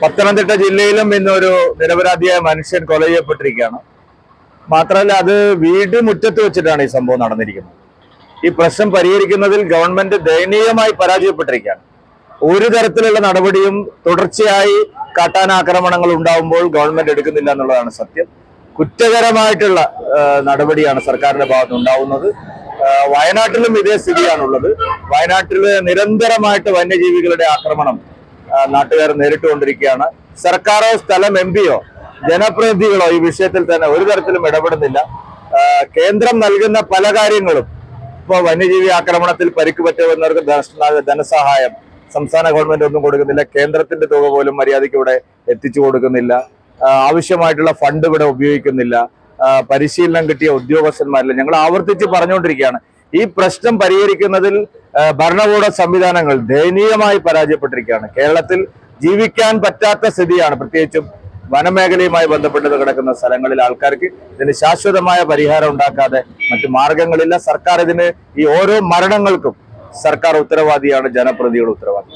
പത്തനംതിട്ട ജില്ലയിലും ഒരു നിരപരാധിയായ മനുഷ്യൻ കൊല ചെയ്യപ്പെട്ടിരിക്കുകയാണ് മാത്രമല്ല അത് വീട് മുറ്റത്ത് വെച്ചിട്ടാണ് ഈ സംഭവം നടന്നിരിക്കുന്നത്. ഈ പ്രശ്നം പരിഹരിക്കുന്നതിൽ ഗവൺമെന്റ് ദയനീയമായി പരാജയപ്പെട്ടിരിക്കുകയാണ്. ഒരു തരത്തിലുള്ള നടപടിയും തുടർച്ചയായി കാട്ടാനാക്രമണങ്ങൾ ഉണ്ടാവുമ്പോൾ ഗവൺമെന്റ് എടുക്കുന്നില്ല എന്നുള്ളതാണ് സത്യം. കുറ്റകരമായിട്ടുള്ള നടപടിയാണ് സർക്കാരിന്റെ ഭാഗത്ത് ഉണ്ടാവുന്നത്. വയനാട്ടിലും ഇതേ സ്ഥിതിയാണുള്ളത്. വയനാട്ടിൽ നിരന്തരമായിട്ട് വന്യജീവികളുടെ ആക്രമണം നാട്ടുകാർ നേരിട്ടുകൊണ്ടിരിക്കുകയാണ്. സർക്കാരോ സ്ഥലം എം പിയോ ജനപ്രതിനിധികളോ ഈ വിഷയത്തിൽ തന്നെ ഒരു തരത്തിലും ഇടപെടുന്നില്ല. കേന്ദ്രം നൽകുന്ന പല കാര്യങ്ങളും ഇപ്പോൾ വന്യജീവി ആക്രമണത്തിൽ പരിക്ക് പറ്റുന്നവർക്ക് ധന- ധനസഹായം സംസ്ഥാന ഗവൺമെന്റ് ഒന്നും കൊടുക്കുന്നില്ല. കേന്ദ്രത്തിന്റെ തുക പോലും മര്യാദയ്ക്ക് ഇവിടെ എത്തിച്ചു കൊടുക്കുന്നില്ല. ആവശ്യമായിട്ടുള്ള ഫണ്ട് ഇവിടെ ഉപയോഗിക്കുന്നില്ല. പരിശീലനം കിട്ടിയ ഉദ്യോഗസ്ഥന്മാരില്ല. ഞങ്ങൾ ആവർത്തിച്ച് പറഞ്ഞുകൊണ്ടിരിക്കുകയാണ്. ഈ പ്രശ്നം പരിഹരിക്കുന്നതിൽ ഭരണകൂട സംവിധാനങ്ങൾ ദയനീയമായി പരാജയപ്പെട്ടിരിക്കുകയാണ്. കേരളത്തിൽ ജീവിക്കാൻ പറ്റാത്ത സ്ഥിതിയാണ് പ്രത്യേകിച്ചും വനമേഖലയുമായി ബന്ധപ്പെട്ട് കിടക്കുന്ന സ്ഥലങ്ങളിൽ ആൾക്കാർക്ക് ഇതിന് ശാശ്വതമായ പരിഹാരം ഉണ്ടാക്കാതെ മറ്റു മാർഗങ്ങളില്ല. സർക്കാർ ഇതിന് ഈ ഓരോ മരണങ്ങൾക്കും സർക്കാർ ഉത്തരവാദിയാണ് ജനപ്രതിയുടെ ഉത്തരവാദി